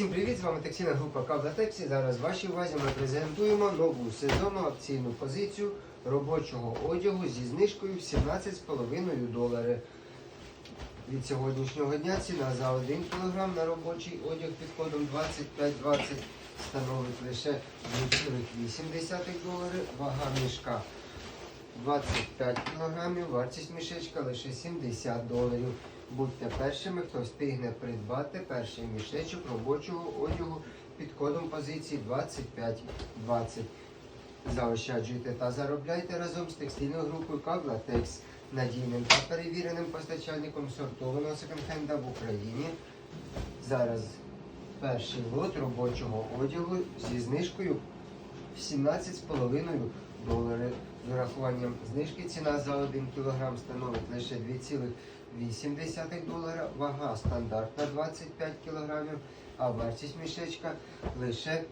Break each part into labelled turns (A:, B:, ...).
A: Всім привіт! З вами текстильна група Кавлатексі. Зараз вашій увазі ми презентуємо нову сезонну акційну позицію робочого одягу зі знижкою в 17,5 долари. Від сьогоднішнього дня ціна за 1 кг на робочий одяг під кодом 2520 становить лише 2,8 долари. Вага мішка 25 кг, вартість мішечка лише 70 доларів. Будьте першими, хто встигне придбати перший мішечок робочого одягу під кодом позиції 2520. Заощаджуйте та заробляйте разом з текстильною групою Кавлатекс, надійним та перевіреним постачальником сортованого секонд-хенда в Україні. Зараз перший лот робочого одягу зі знижкою 17,5 долари. З урахуванням знижки ціна за 1 кг становить лише 2,8 долара, вага стандартна 25 кг, а вартість мішечка лише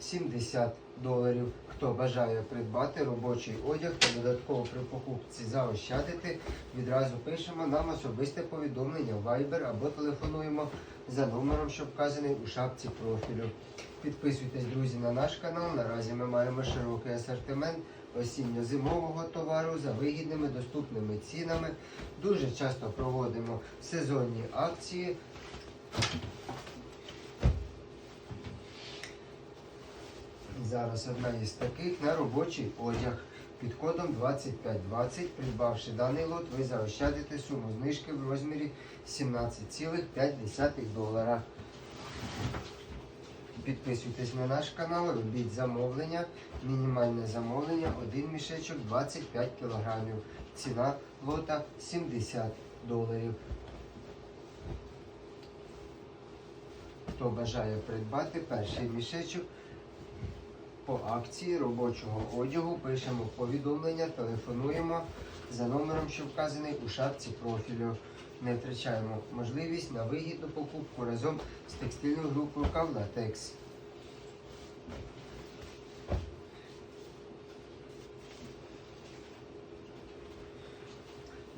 A: 70 доларів. Хто бажає придбати робочий одяг та додатково при покупці заощадити, відразу пишемо нам особисте повідомлення в Viber або телефонуємо за номером, що вказаний у шапці профілю. Підписуйтесь, друзі, на наш канал. Наразі ми маємо широкий асортимент осінньо-зимового товару за вигідними доступними цінами. Дуже часто проводимо сезонні акції. Зараз одна із таких на робочий одяг під кодом 2520. Придбавши даний лот, ви заощадите суму знижки в розмірі 17,5 долара. Підписуйтесь на наш канал, робіть замовлення. Мінімальне замовлення, один мішечок 25 кг. Ціна лота 70 доларів. Хто бажає придбати перший мішечок по акції робочого одягу, пишемо повідомлення, телефонуємо за номером, що вказаний у шапці профілю. Не втрачаємо можливість на вигідну покупку разом з текстильною групою Кавлатекс.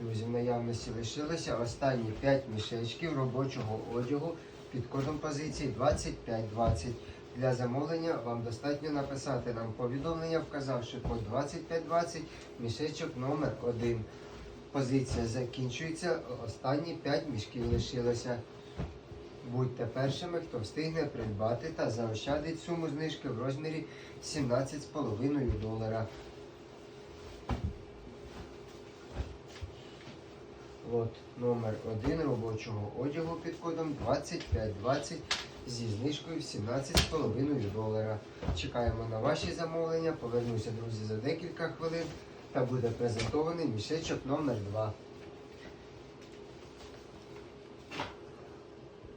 A: Друзі, в наявності лишилося останні 5 мішечків робочого одягу під кодом позиції 2520. Для замовлення вам достатньо написати нам повідомлення, вказавши код 2520, мішечок номер 1. Позиція закінчується, останні 5 мішків лишилося. Будьте першими, хто встигне придбати та заощадить суму знижки в розмірі 17,5 долара. Лот номер 1 робочого одягу під кодом 2520 зі знижкою в 17,5 долара. Чекаємо на ваші замовлення. Повернуся, друзі, за декілька хвилин та буде презентований мішечок номер 2